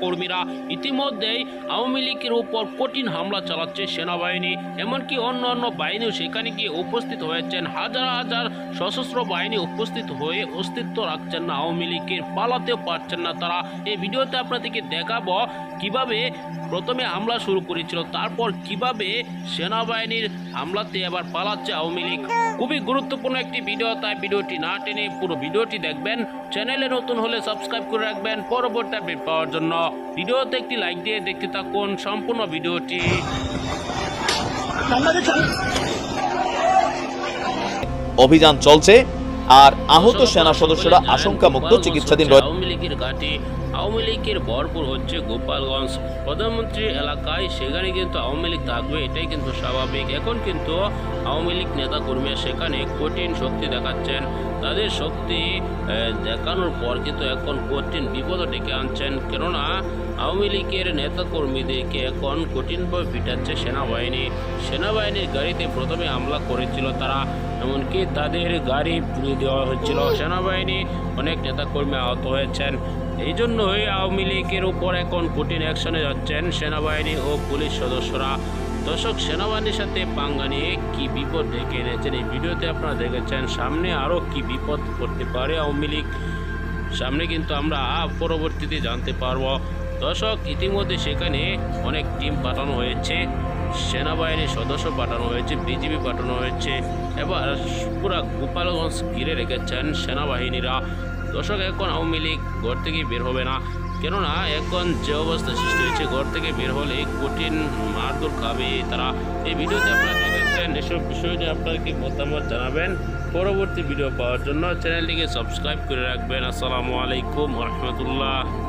কর্মীরা ইতিমধ্যেই আওয়ামী লীগের উপর কঠিন হামলা চালাচ্ছে সেনাবাহিনী, এমনকি অন্য অন্য বাহিনীও সেখানে গিয়ে উপস্থিত হয়েছেন। হাজার হাজার সশস্ত্র বাহিনী উপস্থিত হয়ে অস্তিত্ব রাখছেন না আওয়ামী লীগের, পালাতেও পারছেন না তারা। এই ভিডিওতে আপনাদেরকে দেখাবো কীভাবে প্রথমে হামলা শুরু করেছিল, তারপর কীভাবে সেনাবাহিনীর হামলাতে আবার পালাচ্ছে আওয়ামী লীগ। খুবই গুরুত্বপূর্ণ একটি ভিডিও, তাই ভিডিওটি না টেনে পুরো ভিডিওটি দেখবেন। চ্যানেলে নতুন হলে সাবস্ক্রাইব করে রাখবেন। পরবর্তী আপডেট পাওয়ার জন্য ভিডিওতে একটি লাইক দিয়ে দেখতে থাকুন সম্পূর্ণ ভিডিওটি। অভিযান চলছে আর আহত সেনা সদস্যরা আশঙ্কা মুক্ত চিকিৎসাধীন রয়েছে আওয়ামী লীগের ভরপুর হচ্ছে গোপালগঞ্জ। প্রধানমন্ত্রীর এলাকায় সেখানে কিন্তু আওয়ামী লীগ থাকবে, এটাই কিন্তু স্বাভাবিক। এখন কিন্তু আওয়ামী লীগ নেতা কর্মীরা সেখানে কঠিন শক্তি দেখাচ্ছেন। তাদের শক্তি দেখানোর পর কিন্তু এখন কঠিন বিপদ ডেকে আনছেন। কেননা, আওয়ামী লীগের নেতাকর্মীদেরকে এখন কঠিনভাবে পিটাচ্ছে সেনাবাহিনী। সেনাবাহিনীর গাড়িতে প্রথমে হামলা করেছিল তারা, এমনকি তাদের গাড়ি পুড়িয়ে দেওয়া হচ্ছিল। সেনাবাহিনী অনেক নেতাকর্মী আহত হয়েছেন। এই জন্যই আওয়ামী লীগের উপর এখন কঠিন অ্যাকশনে যাচ্ছেন সেনাবাহিনী ও পুলিশ সদস্যরা। দর্শক, সেনাবাহিনীর সাথে পাঙ্গা নিয়ে কী বিপদ ডেকে এনেছেন এই ভিডিওতে আপনারা দেখেছেন, সামনে আরও কি বিপদ করতে পারে আওয়ামী লীগ? সামনে কিন্তু আমরা পরবর্তীতে জানতে পারব। দর্শক, ইতিমধ্যে সেখানে অনেক টিম পাঠানো হয়েছে, সেনাবাহিনীর সদস্য পাঠানো হয়েছে, বিজিবি পাঠানো হয়েছে। এবার পুরা গোপালগঞ্জ ঘিরে রেখেছেন সেনাবাহিনীরা। দর্শক, এখন আওয়ামী লীগ ঘর থেকে বের হবে না। কেননা, এখন যে অবস্থা সৃষ্টি হয়েছে, ঘর থেকে বের হলে কঠিন মারধর খাবে তারা। এই ভিডিওতে আপনারা দেখেছেন, এসব বিষয় নিয়ে আপনাদেরকে মতামত জানাবেন? পরবর্তী ভিডিও পাওয়ার জন্য চ্যানেলটিকে সাবস্ক্রাইব করে রাখবেন। আসসালামু আলাইকুম রহমতুল্লাহ।